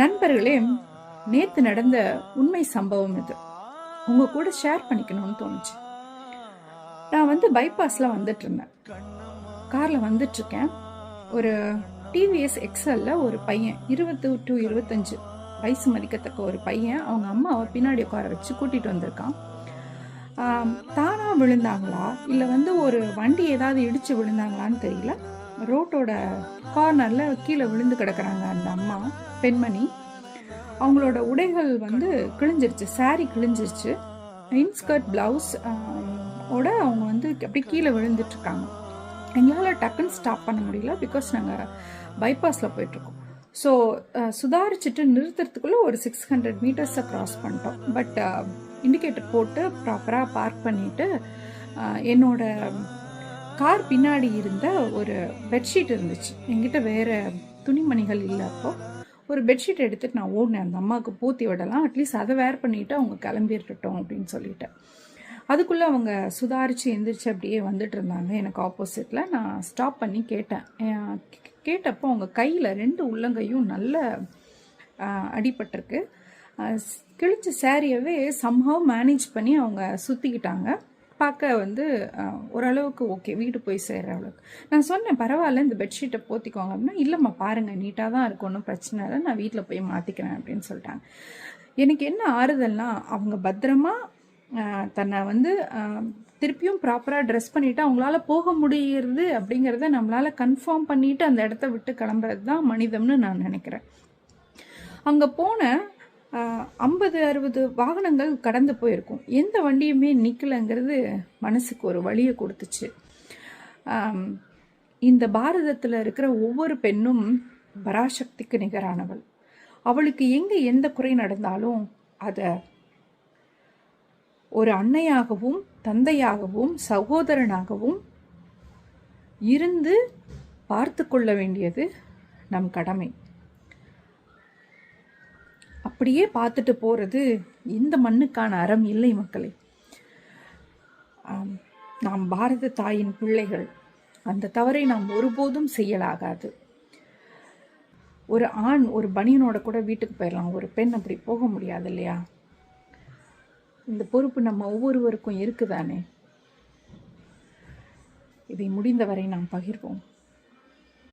நண்பர்களே நேத்து நடந்த உண்மை சம்பவம் இது. உங்க கூட ஷேர் பண்ணிக்கணும்னு தோணுச்சு. நான் வந்து பைபாஸ்ல வந்துட்டு இருந்தேன் கார்ல வந்துட்டு இருக்கேன் ஒரு டிவிஎஸ் எக்ஸல்ல ஒரு பையன் இருபத்தி டு இருபத்தஞ்சு வயசு மதிக்கத்தக்க ஒரு பையன் அவங்க அம்மாவை பின்னாடி உட்கார வச்சு கூட்டிட்டு வந்திருக்கான். தானா விழுந்தாங்களா? இல்லை வந்து ஒரு வண்டி ஏதாவது இடிச்சு விழுந்தாங்களான்னு தெரியல. ரோட்டோட கார்னரில் கீழே விழுந்து கிடக்குறாங்க அந்த அம்மா பெண்மணி. அவங்களோட உடைகள் வந்து கிழிஞ்சிருச்சு சாரி கிழிஞ்சிருச்சு. இன்ஸ்கர்ட் பிளவுஸ் ஓட அவங்க வந்து அப்படியே கீழே விழுந்துட்டுருக்காங்க. எங்களால் டக்குன்னு ஸ்டாப் பண்ண முடியல பிகாஸ் நாங்கள் பைபாஸில் போயிட்டுருக்கோம். ஸோ சுதாரிச்சுட்டு நிறுத்துறதுக்குள்ளே ஒரு சிக்ஸ் ஹண்ட்ரட் மீட்டர்ஸை க்ராஸ் பண்ணிட்டோம். பட் இண்டிகேட்டர் போட்டு ப்ராப்பராக பார்க் பண்ணிவிட்டு என்னோட கார் பின்னாடி இருந்த ஒரு பெட்ஷீட் இருந்துச்சு. என்கிட்ட வேறு துணிமணிகள் இல்லை அப்போது ஒரு பெட்ஷீட் எடுத்துட்டு நான் ஓடினேன். அந்த அம்மாவுக்கு பூத்தி விடலாம். அட்லீஸ்ட் அதை வேர் பண்ணிவிட்டு அவங்க கிளம்பிருக்கட்டும் அப்படின்னு சொல்லிட்டேன். அதுக்குள்ளே அவங்க சுதாரித்து எந்திரிச்சு அப்படியே வந்துட்டு இருந்தாங்க. எனக்கு ஆப்போசிட்டில் நான் ஸ்டாப் பண்ணி கேட்டேன். கேட்டப்போ அவங்க கையில் ரெண்டு உள்ளங்கையும் நல்ல அடிபட்டிருக்கு. கிழிச்ச சாரியவே சம்ஹவ் மேனேஜ் பண்ணி அவங்க சுற்றிக்கிட்டாங்க பார்க்க வந்து ஓரளவுக்கு ஓகே. வீடு போய் சேர்கிற அளவுக்கு. நான் சொன்னேன் பரவாயில்ல இந்த பெட்ஷீட்டை போத்திக்கோங்க. அப்படின்னா இல்லைம்மா பாருங்கள் நீட்டாக தான் இருக்கும் ஒன்றும் பிரச்சனை இல்லை. நான் வீட்டில் போய் மாற்றிக்கிறேன் அப்படின்னு சொல்லிட்டாங்க. எனக்கு என்ன ஆறுதல்னா அவங்க பத்திரமா தன்னை வந்து திருப்பியும் ப்ராப்பராக ட்ரெஸ் பண்ணிவிட்டு அவங்களால போக முடியுறது அப்படிங்கிறத நம்மளால கன்ஃபார்ம் பண்ணிவிட்டு அந்த இடத்த விட்டு கிளம்புறது தான் மனிதம்னு நான் நினைக்கிறேன். அங்கே போன ஐம்பது அறுபது வாகனங்கள் கடந்து போயிருக்கும். எந்த வண்டியுமே நிற்கலைங்கிறது மனசுக்கு ஒரு வழியை கொடுத்துச்சு. இந்த பாரதத்தில் இருக்கிற ஒவ்வொரு பெண்ணும் பராசக்திக்கு நிகரானவள். அவளுக்கு எங்கே எந்த குறை நடந்தாலும் அதை ஒரு அன்னையாகவும் தந்தையாகவும் சகோதரனாகவும் இருந்து பார்த்து கொள்ள வேண்டியது நம் கடமை. அப்படியே பார்த்துட்டு போகிறது இந்த மண்ணுக்கான அறம் இல்லை மக்களே. நாம் பாரத தாயின் பிள்ளைகள். அந்த தவறை நாம் ஒருபோதும் செய்யலாகாது. ஒரு ஆண் ஒரு பனியனோட கூட வீட்டுக்கு போயிடலாம் ஒரு பெண் அப்படி போக முடியாது இல்லையா? இந்த பொறுப்பு நம்ம ஒவ்வொருவருக்கும் இருக்குதானே? இதை முடிந்தவரை நாம் பகிர்வோம்.